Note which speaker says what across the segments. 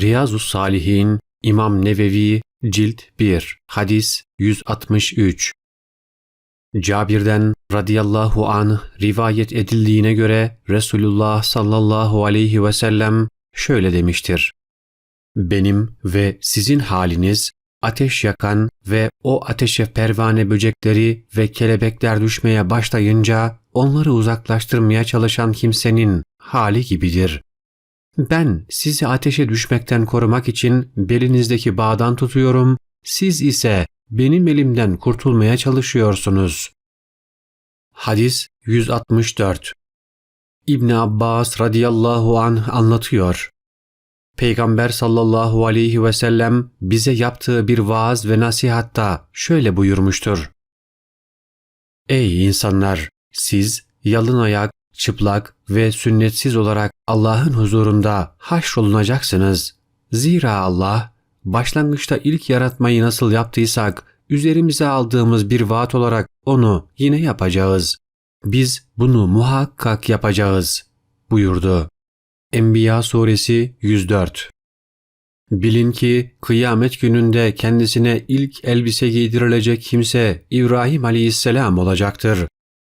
Speaker 1: Riyazu Salihin İmam Nevevi Cilt 1 Hadis 163 Cabir'den radıyallahu anh rivayet edildiğine göre Resulullah sallallahu aleyhi ve sellem şöyle demiştir. Benim ve sizin haliniz ateş yakan ve o ateşe pervane böcekleri ve kelebekler düşmeye başlayınca onları uzaklaştırmaya çalışan kimsenin hali gibidir. Ben sizi ateşe düşmekten korumak için belinizdeki bağdan tutuyorum, siz ise benim elimden kurtulmaya çalışıyorsunuz. Hadis 164 İbn Abbas radıyallahu anh anlatıyor. Peygamber sallallahu aleyhi ve sellem bize yaptığı bir vaaz ve nasihatta şöyle buyurmuştur. Ey insanlar! Siz yalın ayak, çıplak ve sünnetsiz olarak Allah'ın huzurunda haşrolunacaksınız. Zira Allah, başlangıçta ilk yaratmayı nasıl yaptıysak, üzerimize aldığımız bir vaat olarak onu yine yapacağız. Biz bunu muhakkak yapacağız, buyurdu. Enbiya suresi 104 Bilin ki kıyamet gününde kendisine ilk elbise giydirilecek kimse İbrahim aleyhisselam olacaktır.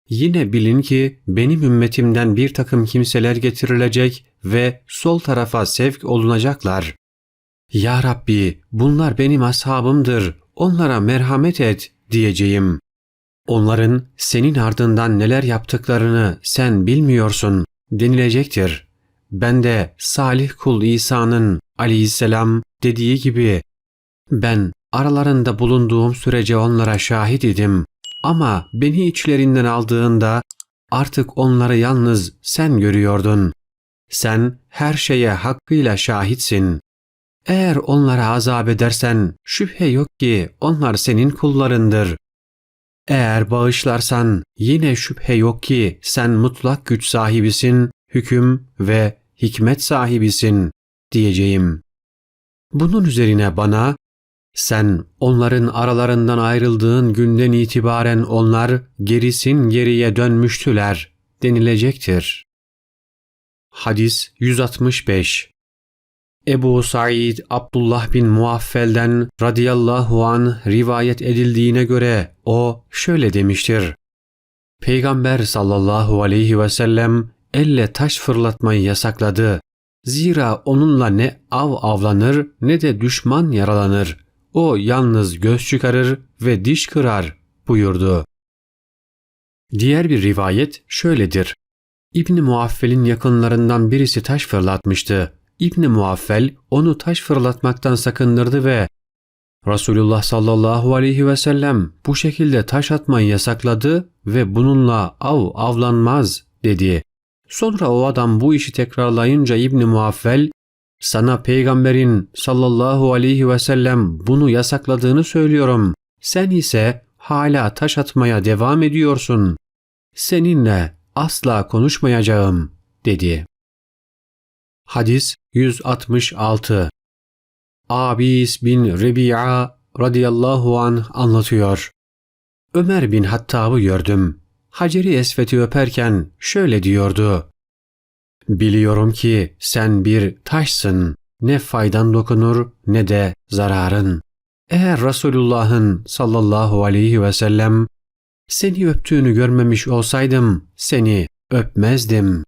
Speaker 1: Yine bilin ki benim ümmetimden bir takım kimseler getirilecek ve sol tarafa sevk olunacaklar. Ya Rabbi bunlar benim ashabımdır, onlara merhamet et diyeceğim. Onların senin ardından neler yaptıklarını sen bilmiyorsun denilecektir. Ben de salih kul İsa'nın aleyhisselam dediği gibi ben aralarında bulunduğum sürece onlara şahit idim. Ama beni içlerinden aldığında artık onları yalnız sen görüyordun. Sen her şeye hakkıyla şahitsin. Eğer onlara azap edersen şüphe yok ki onlar senin kullarındır. Eğer bağışlarsan yine şüphe yok ki sen mutlak güç sahibisin, hüküm ve hikmet sahibisin diyeceğim. Bunun üzerine bana sen onların aralarından ayrıldığın günden itibaren onlar gerisin geriye dönmüştüler denilecektir. Hadis 165 Ebu Said Abdullah bin Muaffel'den radıyallahu an rivayet edildiğine göre o şöyle demiştir. Peygamber sallallahu aleyhi ve sellem elle taş fırlatmayı yasakladı. Zira onunla ne av avlanır ne de düşman yaralanır. O yalnız göz çıkarır ve diş kırar buyurdu. Diğer bir rivayet şöyledir. İbni Muaffel'in yakınlarından birisi taş fırlatmıştı. İbni Muaffel onu taş fırlatmaktan sakındırdı ve Resulullah sallallahu aleyhi ve sellem bu şekilde taş atmayı yasakladı ve bununla av avlanmaz dedi. Sonra o adam bu işi tekrarlayınca İbni Muaffel sana peygamberin sallallahu aleyhi ve sellem bunu yasakladığını söylüyorum. Sen ise hala taş atmaya devam ediyorsun. Seninle asla konuşmayacağım dedi. Hadis 166 Abis bin Rebi'a radıyallahu an anlatıyor. Ömer bin Hattab'ı gördüm. Haceri Esvet'i öperken şöyle diyordu. Biliyorum ki sen bir taşsın. Ne faydan dokunur ne de zararın. Eğer Resulullah'ın sallallahu aleyhi ve sellem seni öptüğünü görmemiş olsaydım seni öpmezdim.